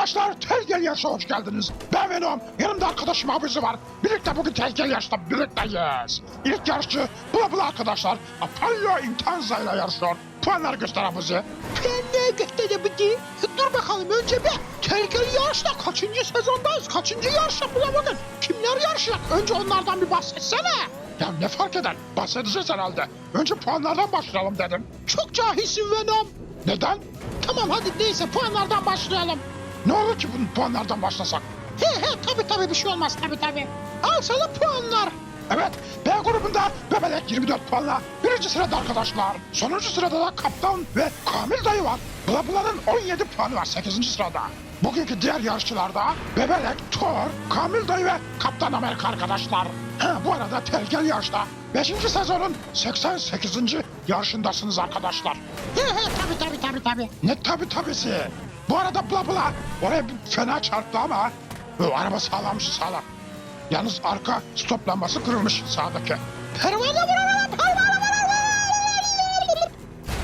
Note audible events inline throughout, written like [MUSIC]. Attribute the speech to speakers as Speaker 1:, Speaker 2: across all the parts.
Speaker 1: Arkadaşlar tehlikeli yarışa hoş geldiniz. Ben Venom, yanımda arkadaşım Abuzi var. Birlikte bugün tehlikeli yarışta birlikteyiz. İlk yarışçı Bula Bula arkadaşlar. Apollo Intenza ile yarışıyor. Puanları göster Abuzi.
Speaker 2: Penne gösterebildi. Dur bakalım önce bir tehlikeli yarışta kaçıncı sezondayız? Kaçıncı yarışta bulamadın? Kimler yarışacak? Önce onlardan bir bahsetsene.
Speaker 1: Ya ne fark eder? Bahsedeceğiz herhalde. Önce puanlardan başlayalım dedim.
Speaker 2: Çok cahilsin Venom.
Speaker 1: Neden?
Speaker 2: Tamam hadi neyse puanlardan başlayalım.
Speaker 1: Ne olur ki bu puanlardan başlasak?
Speaker 2: He he tabi tabi bir şey olmaz tabi tabi. Al sana puanlar.
Speaker 1: Evet, B grubunda Bebelek 24 puanla birinci sırada arkadaşlar. Sonuncu sırada da Kaptan ve Kamil dayı var. Bula Bula'nın 17 puanı var 8. sırada. Bugünkü diğer yarışçılarda Bebelek, Thor, Kamil dayı ve Kaptan Amerika arkadaşlar. Ha, bu arada tehlikeli yarışta 5. sezonun 88. yarışındasınız arkadaşlar.
Speaker 2: He he tabi tabi tabi tabi.
Speaker 1: Ne tabi tabisi. Bu arada bula bula oraya bir fena çarptı ama o araba sağlammış sağlam. Yalnız arka stop lambası kırılmış sağdaki.
Speaker 2: Pervane vur pervane vur.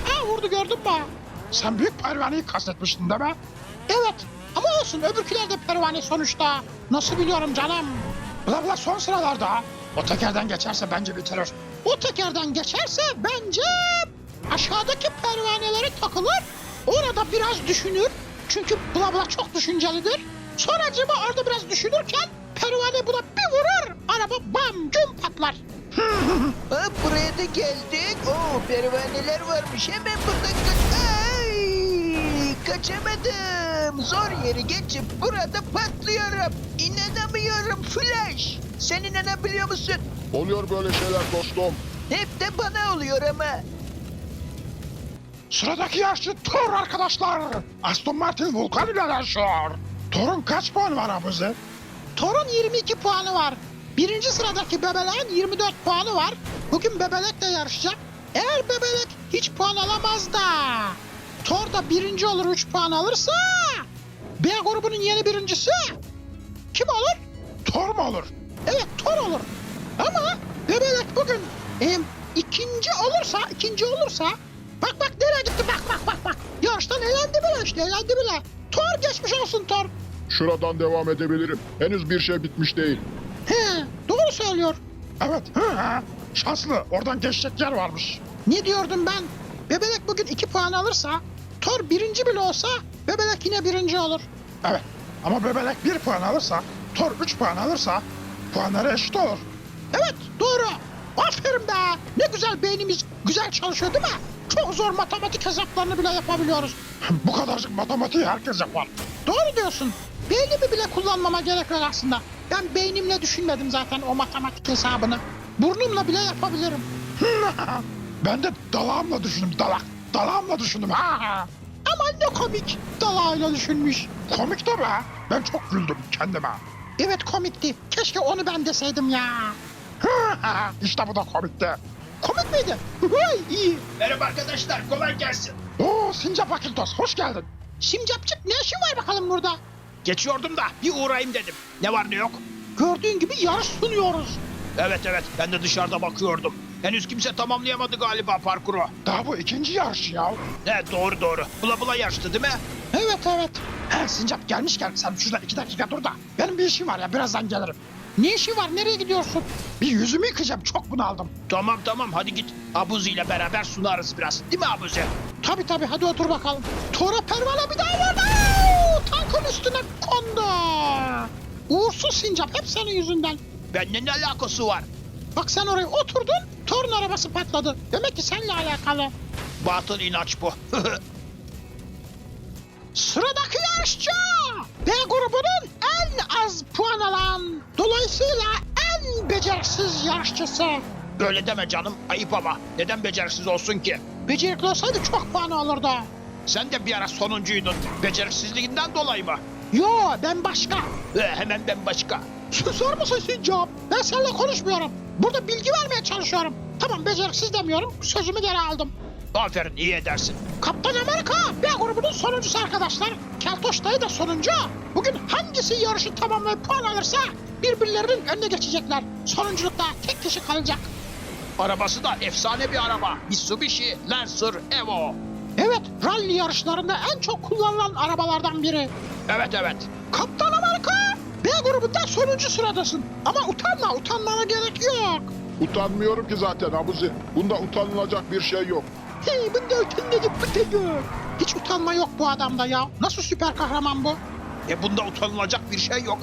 Speaker 2: Ha vurdu gördün mü?
Speaker 1: Sen büyük pervaneyi kastetmiştin değil mi?
Speaker 2: Evet ama olsun öbürküler de pervane sonuçta. Nasıl biliyorum canım?
Speaker 1: Bula bula son sıralarda. O tekerden geçerse bence bitirir.
Speaker 2: O tekerden geçerse bence aşağıdaki pervanelere takılır. Orada biraz düşünür. Çünkü bula bula çok düşüncelidir. Sonra acaba orada biraz düşünürken pervane buna bir vurur. Araba bam güm patlar. [LAUGHS]
Speaker 3: Ha, buraya da geldik. Oo, pervaneler varmış. Hemen buradan kaç... Ay, kaçamadım. Zor yeri geçip burada patlıyorum. İnanamıyorum Flash. Sen inanabiliyor musun?
Speaker 4: Oluyor böyle şeyler dostum.
Speaker 3: Hep de bana oluyor ama.
Speaker 1: Sıradaki yarışçı Thor arkadaşlar. Aston Martin Vulcan ile yarışıyor. Thor'un kaç puanı var abuzi?
Speaker 2: Torun 22 puanı var. Birinci sıradaki Bebelek'in 24 puanı var. Bugün Bebelek de yarışacak. Eğer Bebelek hiç puan alamaz da Thor da birinci olur 3 puan alırsa B grubunun yeni birincisi kim olur?
Speaker 1: Thor mu olur?
Speaker 2: Evet Thor olur. Ama Bebelek bugün em, ikinci olursa ikinci olursa bak bak nereye gitti bak bak bak bak. Yarıştan elendi bile işte elendi bile. Thor geçmiş olsun Thor.
Speaker 4: Şuradan devam edebilirim. Henüz bir şey bitmiş değil.
Speaker 2: He doğru söylüyor.
Speaker 1: Evet. Hı hı. Şanslı. Oradan geçecek yer varmış.
Speaker 2: Ne diyordum ben? Bebelek bugün 2 puan alırsa, Thor birinci bile olsa Bebelek yine birinci olur.
Speaker 1: Evet. Ama Bebelek 1 puan alırsa, Thor 3 puan alırsa puanları eşit olur.
Speaker 2: Evet doğru. Aferin be. Ne güzel beynimiz güzel çalışıyor değil mi? Çok zor matematik hesaplarını bile yapabiliyoruz. [LAUGHS]
Speaker 1: Bu kadarcık matematiği herkes yapar.
Speaker 2: Doğru diyorsun. Beynimi bile kullanmama gerek yok aslında. Ben beynimle düşünmedim zaten o matematik hesabını. Burnumla bile yapabilirim. [LAUGHS]
Speaker 1: ben de dalağımla düşündüm dalak. Dalağımla düşündüm. Ha.
Speaker 2: Aman ne komik. Dalağıyla düşünmüş.
Speaker 1: Komik de be. Ben çok güldüm kendime.
Speaker 2: Evet komikti. Keşke onu ben deseydim ya. [LAUGHS]
Speaker 1: işte bu da komikti.
Speaker 2: Komik miydi? İyi.
Speaker 5: Merhaba arkadaşlar, kolay gelsin.
Speaker 1: Oo Sincap Akiltos hoş geldin.
Speaker 2: Simcapçık ne işin var bakalım burada?
Speaker 5: Geçiyordum da bir uğrayayım dedim. Ne var ne yok?
Speaker 2: Gördüğün gibi yarış sunuyoruz.
Speaker 5: Evet evet, ben de dışarıda bakıyordum. Henüz kimse tamamlayamadı galiba parkuru.
Speaker 1: Daha bu ikinci yarış ya.
Speaker 5: He doğru doğru. Bula bula yarıştı değil mi?
Speaker 2: Evet evet.
Speaker 1: He Sincap gelmişken sen şurada iki dakika dur da. Benim bir işim var ya birazdan gelirim.
Speaker 2: Ne işi var? Nereye gidiyorsun?
Speaker 1: Bir yüzümü yıkayacağım çok bunaldım.
Speaker 5: Tamam tamam hadi git. Abuzi ile beraber sunarız biraz. Değil mi Abuzi?
Speaker 2: Tabi tabi hadi otur bakalım. Tora pervane bir daha. Oo, Tankın üstüne kondu. Uğursuz sincap hep senin yüzünden.
Speaker 5: Benimle ne alakası var?
Speaker 2: Bak sen oraya oturdun. Torun arabası patladı. Demek ki seninle alakalı.
Speaker 5: Batıl inanç bu. [LAUGHS]
Speaker 2: Sıradaki yarışçı. B grubunun en az puan alan. Dolayısıyla en beceriksiz yarışçısı.
Speaker 5: Böyle deme canım, ayıp ama. Neden beceriksiz olsun ki?
Speaker 2: Becerikli olsaydı çok puan alırdı.
Speaker 5: Sen de bir ara sonuncuydun. Beceriksizliğinden dolayı mı?
Speaker 2: Yo ben başka.
Speaker 5: He, hemen ben başka.
Speaker 2: Susar mısın Sincap? Ben seninle konuşmuyorum. Burada bilgi vermeye çalışıyorum. Tamam beceriksiz demiyorum. Sözümü geri aldım.
Speaker 5: Aferin, iyi edersin.
Speaker 2: Kaptan Amerika B grubunun sonuncusu arkadaşlar. Keltoş dayı da sonuncu. Bugün hangisi yarışı tamamlayıp puan alırsa birbirlerinin önüne geçecekler. Sonunculukta tek kişi kalacak.
Speaker 5: Arabası da efsane bir araba. Mitsubishi Lancer Evo.
Speaker 2: Evet, rally yarışlarında en çok kullanılan arabalardan biri.
Speaker 5: Evet evet.
Speaker 2: Kaptan Amerika, B grubunda sonuncu sıradasın. Ama utanma, utanmana gerek yok.
Speaker 4: Utanmıyorum ki zaten Abuzi. Bunda utanılacak bir şey yok.
Speaker 2: Hey, bunda utanılacak bir şey yok. Hiç utanma yok bu adamda ya. Nasıl süper kahraman bu?
Speaker 5: E bunda utanılacak bir şey yok.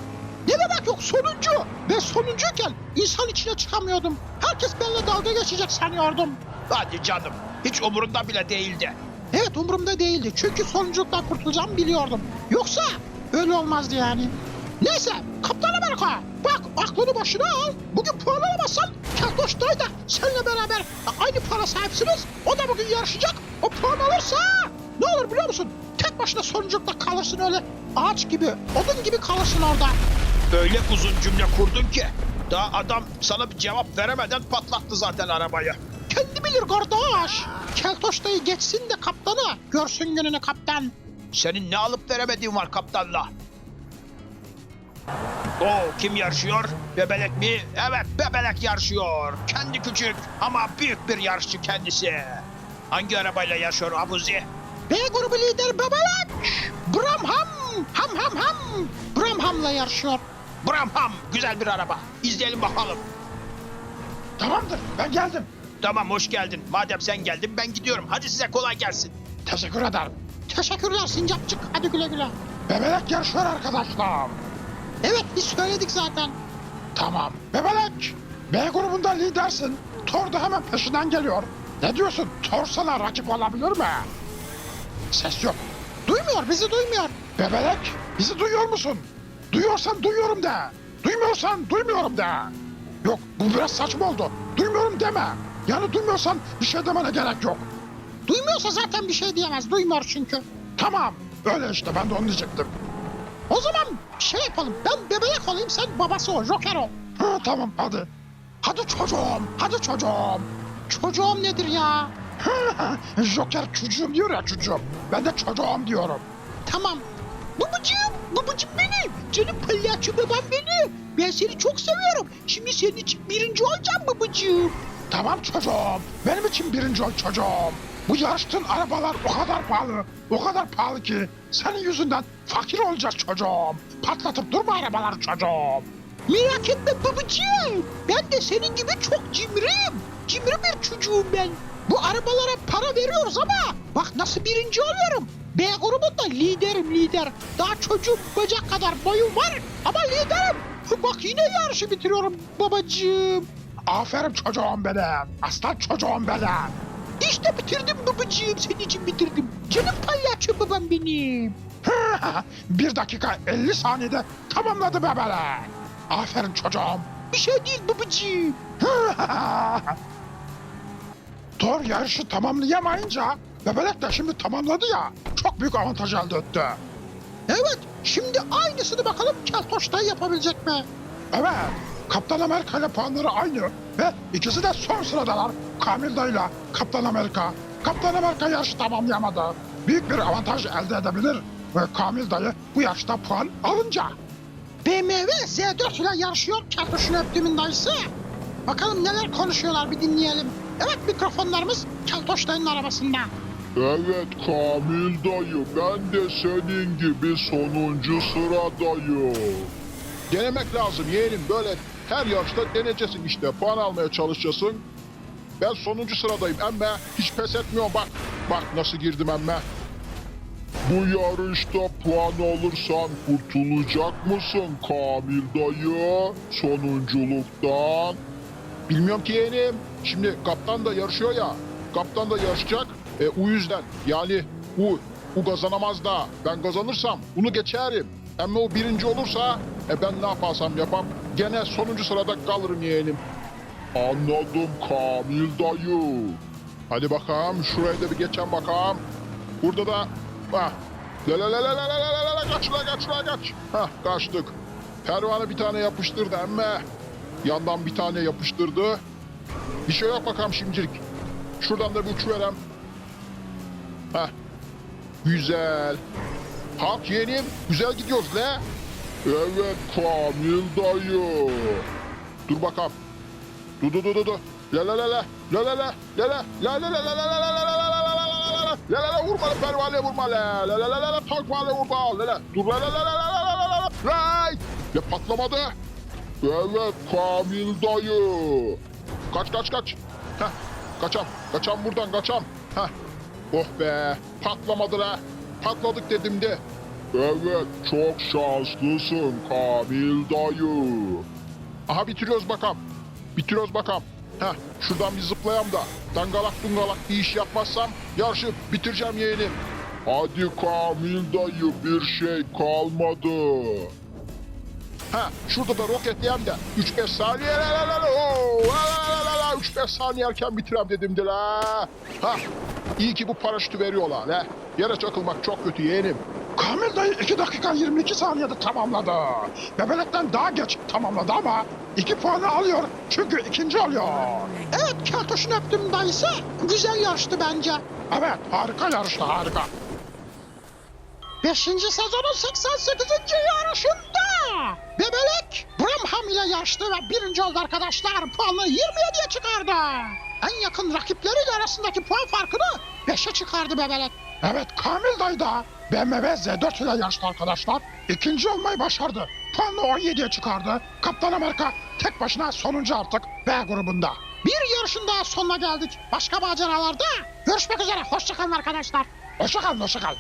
Speaker 2: Ne demek yok sonuncu? Ben sonuncuyken insan içine çıkamıyordum. Herkes benimle dalga geçecek sanıyordum.
Speaker 5: Hadi canım. Hiç umurunda bile değildi.
Speaker 2: Evet umurumda değildi çünkü sonunculuktan kurtulacağımı biliyordum. Yoksa öyle olmazdı yani. Neyse Kaptan Amerika bak aklını başına al. Bugün puan alamazsan Keltoş Dayı da seninle beraber aynı para sahipsiniz. O da bugün yarışacak. O puan alırsa ne olur biliyor musun? Tek başına sonunculukta kalırsın öyle ağaç gibi, odun gibi kalırsın orada.
Speaker 5: Öyle uzun cümle kurdun ki. Daha adam sana bir cevap veremeden patlattı zaten arabayı.
Speaker 2: Kendi bilir kardeş. Keltoş Dayı geçsin de kaptanı görsün gününü kaptan.
Speaker 5: Senin ne alıp veremediğin var kaptanla. O kim yarışıyor? Bebelek mi? Evet bebelek yarışıyor. Kendi küçük ama büyük bir yarışçı kendisi. Hangi arabayla yarışıyor Abuzi?
Speaker 2: B grubu lideri Bebelek. Bramham, ham ham ham. Bramham'la yarışıyor.
Speaker 5: Bramham güzel bir araba. İzleyelim bakalım.
Speaker 1: Tamamdır ben geldim.
Speaker 5: Tamam hoş geldin. Madem sen geldin ben gidiyorum. Hadi size kolay gelsin.
Speaker 1: Teşekkür ederim.
Speaker 2: Teşekkürler Sincapçık. Hadi güle güle.
Speaker 1: Bebelek yarışıyor arkadaşlar.
Speaker 2: Evet biz söyledik zaten.
Speaker 1: Tamam. Bebelek. B grubunda lidersin. Thor da hemen peşinden geliyor. Ne diyorsun? Thor sana rakip olabilir mi? Ses yok.
Speaker 2: Duymuyor bizi duymuyor.
Speaker 1: Bebelek bizi duyuyor musun? Duyuyorsan duyuyorum de. Duymuyorsan duymuyorum de. Yok bu biraz saçma oldu. Duymuyorum deme. Yani duymuyorsan bir şey demene gerek yok.
Speaker 2: Duymuyorsa zaten bir şey diyemez. Duymuyor çünkü.
Speaker 1: Tamam. Öyle işte ben de onu diyecektim.
Speaker 2: O zaman şey yapalım. Ben bebelek olayım sen babası ol. Joker ol.
Speaker 1: Ha, tamam hadi. Hadi çocuğum. Hadi çocuğum.
Speaker 2: Çocuğum nedir ya? [LAUGHS]
Speaker 1: Joker çocuğum diyor ya çocuğum. Ben de çocuğum diyorum.
Speaker 2: Tamam. Babacığım, babacığım benim. Canım palyaço babam benim. Ben seni çok seviyorum. Şimdi senin için birinci olacağım babacığım.
Speaker 1: Tamam çocuğum. Benim için birinci ol çocuğum. Bu yarıştığın arabalar o kadar pahalı. O kadar pahalı ki senin yüzünden fakir olacağız çocuğum. Patlatıp durma arabaları çocuğum.
Speaker 2: Merak etme babacığım. Ben de senin gibi çok cimriyim. Cimri bir çocuğum ben. Bu arabalara para veriyoruz ama bak nasıl birinci oluyorum. B grubunda liderim lider. Daha çocuğum bacak kadar boyum var ama liderim. Bak yine yarışı bitiriyorum babacığım.
Speaker 1: Aferin çocuğum benim. Aslan çocuğum benim.
Speaker 2: İşte bitirdim babacığım senin için bitirdim. Canım palyaço babam benim. [LAUGHS]
Speaker 1: Bir dakika 50 saniyede tamamladı bebele. Aferin çocuğum.
Speaker 2: Bir şey değil babacığım. [LAUGHS]
Speaker 1: Thor yarışı tamamlayamayınca Bebelek de şimdi tamamladı ya. Çok büyük avantaj elde etti.
Speaker 2: Evet şimdi aynısını bakalım Keltoş da yapabilecek mi?
Speaker 1: Evet. Kaptan Amerika ile puanları aynı ve ikisi de son sıradalar. Kamil dayıyla Kaptan Amerika. Kaptan Amerika yarışı tamamlayamadı. Büyük bir avantaj elde edebilir ve Kamil dayı bu yarışta puan alınca.
Speaker 2: BMW Z4 ile yarışıyor Keltoş'un öptüğümün dayısı. Bakalım neler konuşuyorlar bir dinleyelim. Evet mikrofonlarımız Keltoş dayının arabasında.
Speaker 4: Evet Kamil dayı ben de senin gibi sonuncu sıradayım. Denemek lazım yeğenim böyle her yarışta deneyeceksin işte puan almaya çalışacaksın. Ben sonuncu sıradayım emme hiç pes etmiyorum bak. Bak nasıl girdim emme. Bu yarışta puan alırsan kurtulacak mısın Kamil dayı sonunculuktan? Bilmiyorum ki yeğenim. Şimdi kaptan da yarışıyor ya. Kaptan da yarışacak. E, o yüzden yani o, o kazanamaz da ben kazanırsam bunu geçerim. Ama o birinci olursa e, ben ne yaparsam yapam gene sonuncu sırada kalırım yeğenim. Anladım Kamil dayı. Hadi bakalım şuraya da bir geçen bakalım. Burada da. La la la la la la la la la kaç la kaç la kaç. Hah kaçtık. Pervane bir tane yapıştırdı emme. Yandan bir tane yapıştırdı. Bir şey yok bakalım şimdilik. Şuradan da bir uç verem. Heh. Güzel. Hak yeğenim. Güzel gidiyoruz le. Evet Kamil dayı. Dur bakalım. Dur dur dur dur. La la la la. La la la. La la la la la la la la la la la la la la la la. La la la vurma la pervane vurma la. La la la la la tank vurma. La la dur la la la la la la la la la. Ya patlamadı. Evet Kamil dayı. Kaç kaç kaç. Heh. Kaçam. Kaçam buradan kaçam. Heh. Oh be. Patlamadı la. Patladık dedim de. Evet çok şanslısın Kamil dayı. Aha bitiriyoruz bakalım. Bitiriyoruz bakalım. Heh, şuradan bir zıplayam da dangalak dungalak bir iş yapmazsam yarışı bitireceğim yeğenim. Hadi Kamil dayı bir şey kalmadı. Ha şurada da roketleyem de 3-5 saniye la la la la la la la la la 3-5 saniye erken bitirem dedim de la. Ha iyi ki bu paraşütü veriyorlar la. Yere çakılmak çok kötü yeğenim.
Speaker 1: Kamil dayı 2 dakika 22 saniyede tamamladı. Bebelekten daha geç tamamladı ama 2 puanı alıyor çünkü ikinci oluyor.
Speaker 2: Evet Keltoş'un öptüm dayısı. Güzel yarıştı bence.
Speaker 1: Evet harika yarıştı harika.
Speaker 2: 5. sezonun 88. yarışında Bebelek Bramham ile yarıştı ve birinci oldu arkadaşlar. Puanı 27'ye çıkardı. En yakın rakipleriyle arasındaki puan farkını 5'e çıkardı Bebelek.
Speaker 1: Evet Kamil dayı da BMW Z4 ile yarıştı arkadaşlar. İkinci olmayı başardı. Puanını 17'ye çıkardı. Kaptan Amerika tek başına sonuncu artık B grubunda.
Speaker 2: Bir yarışın daha sonuna geldik. Başka maceralarda görüşmek üzere. Hoşçakalın arkadaşlar.
Speaker 1: Hoşçakalın hoşçakalın.